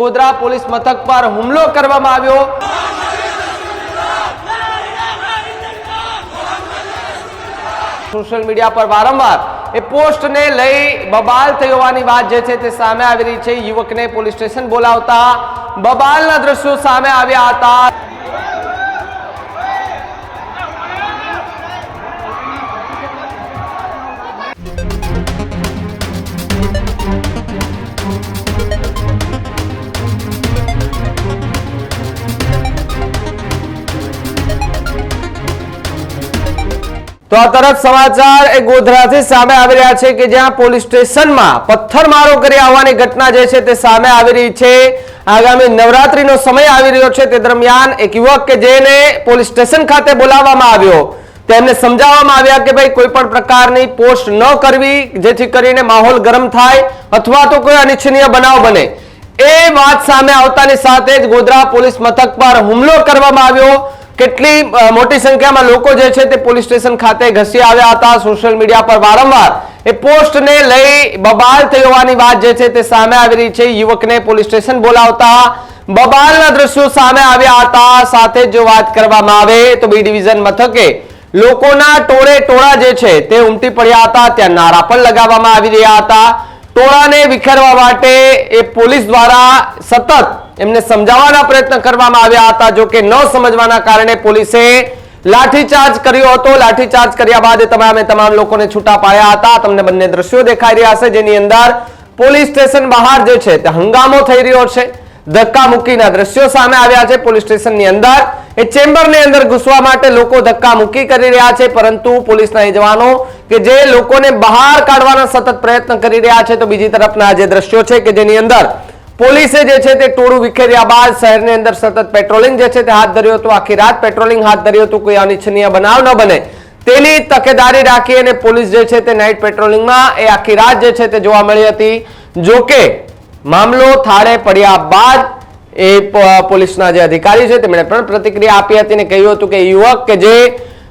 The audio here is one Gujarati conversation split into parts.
ગોધરા પોલીસ મથક પર હુમલો કરવામાં આવ્યો. સોશિયલ મીડિયા પર વારંવાર એ પોસ્ટને લઈ બબાલ થઈ હોવાની વાત જે છે તે સામે આવી રહી છે. યુવકને પોલીસ સ્ટેશન બોલાવતા બબાલના દ્રશ્યો સામે આવ્યા હતા. તો આ તરફ સમાચાર એ ગોધરાથી સામે આવી રહ્યા છે કે જ્યાં પોલીસ સ્ટેશનમાં પથ્થરમારો કરી આવવાની ઘટના જે છે તે સામે આવી રહી છે. આગામી નવરાત્રીનો સમય આવી રહ્યો છે તે દરમિયાન એક યુવક કે જેને પોલીસ સ્ટેશન ખાતે બોલાવવામાં આવ્યો. તેમને સમજાવવામાં આવ્યા કે ભાઈ કોઈ પણ પ્રકારની પોસ્ટ ન કરવી, જેથી કરીને માહોલ ગરમ થાય અથવા તો કોઈ અનિચ્છનીય બનાવ બને. એ વાત સામે આવતાની સાથે જ ગોધરા પોલીસ મથક પર હુમલો કરવામાં આવ્યો. કેટલી મોટી સંખ્યામાં લોકો જે છે તે પોલીસ સ્ટેશન ખાતે ઘસી આવ્યા હતા. સોશિયલ મીડિયા પર વારંવાર એ પોસ્ટને લઈ બબાલ થઈ હોવાની વાત જે છે તે સામે આવી રહી છે. યુવકને પોલીસ સ્ટેશન બોલાવતા બબાલના દ્રશ્યો સામે આવ્યા હતા. સાથે જ વાત કરવામાં આવે તો બી ડિવિઝન મથકે લોકોના ટોળે ટોળા જે છે તે ઉમટી પડ્યા હતા. ત્યાં નારા પણ લગાવવામાં આવી રહ્યા હતા. ટોળાને વિખેરવા માટે એ પોલીસ દ્વારા સતત એમને સમજાવવાના પ્રયત્ન કરવામાં આવ્યા હતા, જો કે ન સમજવાના કારણે પોલીસે લાઠીચાર્જ કર્યો હતો. લાઠીચાર્જ કર્યા બાદ તમામે તમામ લોકોને છૂટા પાડ્યા હતા. તમને બંને દ્રશ્યો દેખાઈ રહ્યા છે, જેની અંદર પોલીસ સ્ટેશન બહાર જે છે, તે હંગામો થઈ રહ્યો છે. ધક્કા મૂકીના દ્રશ્યો સામે આવ્યા છે. પોલીસ સ્ટેશનની અંદર, એ ચેમ્બરની અંદર ઘૂસવા માટે લોકો ધક્કા મૂકી કરી રહ્યા છે, પરંતુ પોલીસના એ જવાનો કે જે લોકોને બહાર કાઢવાના સતત પ્રયત્ન કરી રહ્યા છે, તો બીજી તરફના જે દ્રશ્યો છે કે જેની અંદર પોલીસે જે છે તે ટોળું વિખેર્યા બાદ શહેરની અંદર સતત પેટ્રોલિંગ જે છે તે હાથ ધર્યું હતું. આખી રાત પેટ્રોલિંગ હાથ ધર્યું હતું. કોઈ અનિચ્છનીય બનાવ ન બને. તેની તકેદારી રાખી અને પોલીસ જે છે તે નાઇટ પેટ્રોલિંગમાં એ આખી રાત જે છે તે જોવા મળી હતી. જો કે, મામલો થાળે પડ્યા બાદ એ પોલીસના જે અધિકારી છે તેમણે પણ પ્રતિક્રિયા આપી હતી અને કહ્યું હતું કે, યુવક કે જે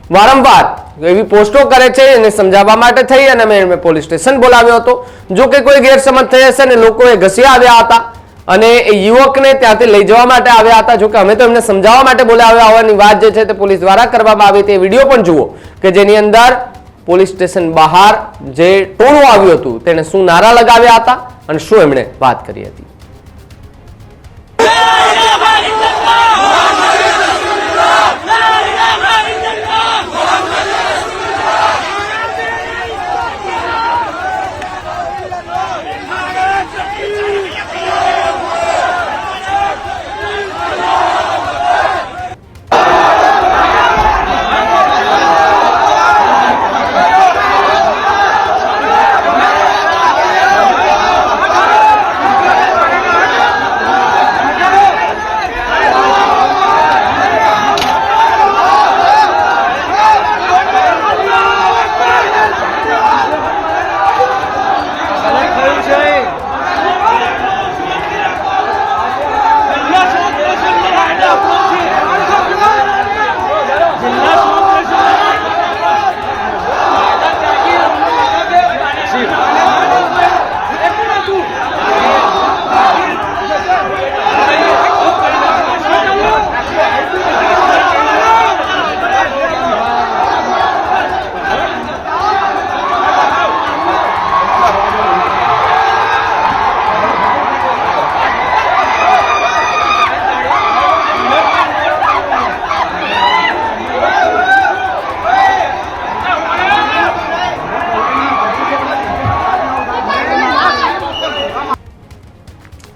વારંવાર એવી પોસ્ટો કરે છે, એને સમજાવવા માટે થઈ અને મેં પોલીસ સ્ટેશન બોલાવ્યો હતો. જો કે કોઈ ગેરસમજ થઈ હશે ને લોકોએ ઘસી આવ્યા હતા. અને એ યુવકને ત્યાંથી લઈ જવા માટે આવ્યા હતા. જોકે અમે તો એમને સમજાવવા માટે બોલાવ્યા. હોવાની વાત જે છે તે પોલીસ દ્વારા કરવામાં આવી તે વીડિયો પણ જુઓ કે જેની અંદર પોલીસ સ્ટેશન બહાર જે ટોળું આવ્યું હતું તેને શું નારા લગાવ્યા હતા અને શું એમણે વાત કરી હતી.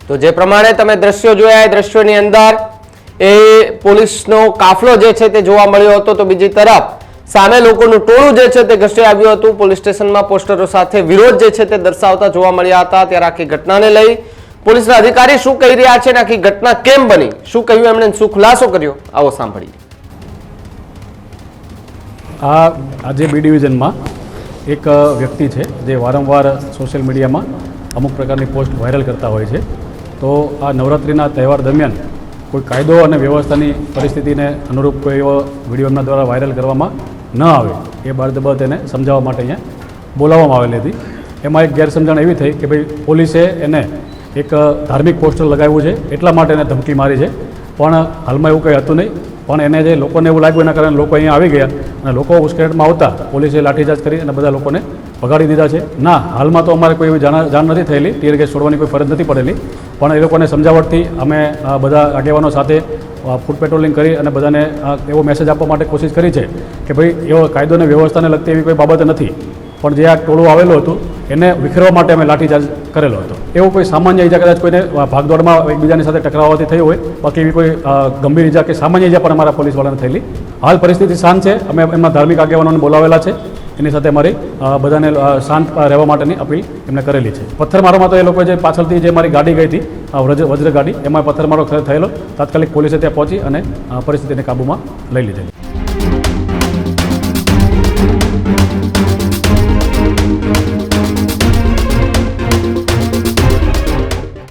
તો જે પ્રમાણે તમે દ્રશ્યો જોયા એ દ્રશ્યોની અંદર એ પોલીસનો કાફલો જે છે તે જોવા મળ્યો હતો. તો બીજી તરફ સામે લોકોનું ટોળું જે છે તે ઘસી આવ્યું હતું. પોલીસ સ્ટેશનમાં પોસ્ટરો સાથે વિરોધ જે છે તે દર્શાવતા જોવા મળ્યા હતા. ત્યારે આખી ઘટનાને લઈ પોલીસના અધિકારી શું કહી રહ્યા છે અને આખી ઘટના કેમ બની? શું કહ્યું એમણે શું ખુલાસો કર્યો? આવો સાંભળીએ. આ આજે બી ડિવિઝનમાં એક વ્યક્તિ છે જે વારંવાર સોશિયલ મીડિયામાં અમુક પ્રકારની પોસ્ટ વાયરલ કરતા હોય છે. તો આ નવરાત્રિના તહેવાર દરમિયાન કોઈ કાયદો અને વ્યવસ્થાની પરિસ્થિતિને અનુરૂપ કોઈ એવો વીડિયો એમના દ્વારા વાયરલ કરવામાં ન આવે, એ બાબત એને સમજાવવા માટે અહીંયા બોલાવવામાં આવેલી હતી. એમાં એક ગેરસમજણ એવી થઈ કે ભાઈ, પોલીસે એને એક ધાર્મિક પોસ્ટર લગાવ્યું છે, એટલા માટે એને ધમકી મારી છે. પણ હાલમાં એવું કંઈ હતું નહીં, પણ એને જે લોકોને એવું લાગ્યું, એના કારણે લોકો અહીંયા આવી ગયા અને લોકો ઉશ્કેરટમાં આવતા પોલીસે લાઠીચાર્જ કરી અને બધા લોકોને ભગાડી દીધા છે. ના, હાલમાં તો અમારે કોઈ એવી જાણ જાણ નથી થયેલી, ટીયર ગેસ છોડવાની કોઈ ફરજ નથી પડેલી. પણ એ લોકોને સમજાવટથી અમે બધા આગેવાનો સાથે ફૂડ પેટ્રોલિંગ કરી અને બધાને એવો મેસેજ આપવા માટે કોશિશ કરી છે કે ભાઈ, એવો કાયદો અને વ્યવસ્થાને લગતી એવી કોઈ બાબત નથી. પણ જે આ ટોળું આવેલું હતું, એને વિખેરવા માટે અમે લાઠીચાર્જ કરેલો હતો. એવો કોઈ સામાન્ય ઈજા કદાચ કોઈને ભાગદોડમાં એકબીજાની સાથે ટકરાવવાથી થઈ હોય, બાકી એવી કોઈ ગંભીર ઈજા કે સામાન્ય ઈજા પણ અમારા પોલીસવાળાને થયેલી. હાલ પરિસ્થિતિ શાંત છે. અમે એમના ધાર્મિક આગેવાનોને બોલાવેલા છે. એની સાથે અમારી બધાને શાંત રહેવા માટેની અપીલ એમને કરેલી છે. પથ્થરમારોમાં તો એ લોકો જે પાછળથી જે મારી ગાડી ગઈ હતી વજ્ર વજ્ર ગાડી એમાં પથ્થરમારો થયેલો, તાત્કાલિક પોલીસે ત્યાં પહોંચી અને પરિસ્થિતિને કાબૂમાં લઈ લીધેલી.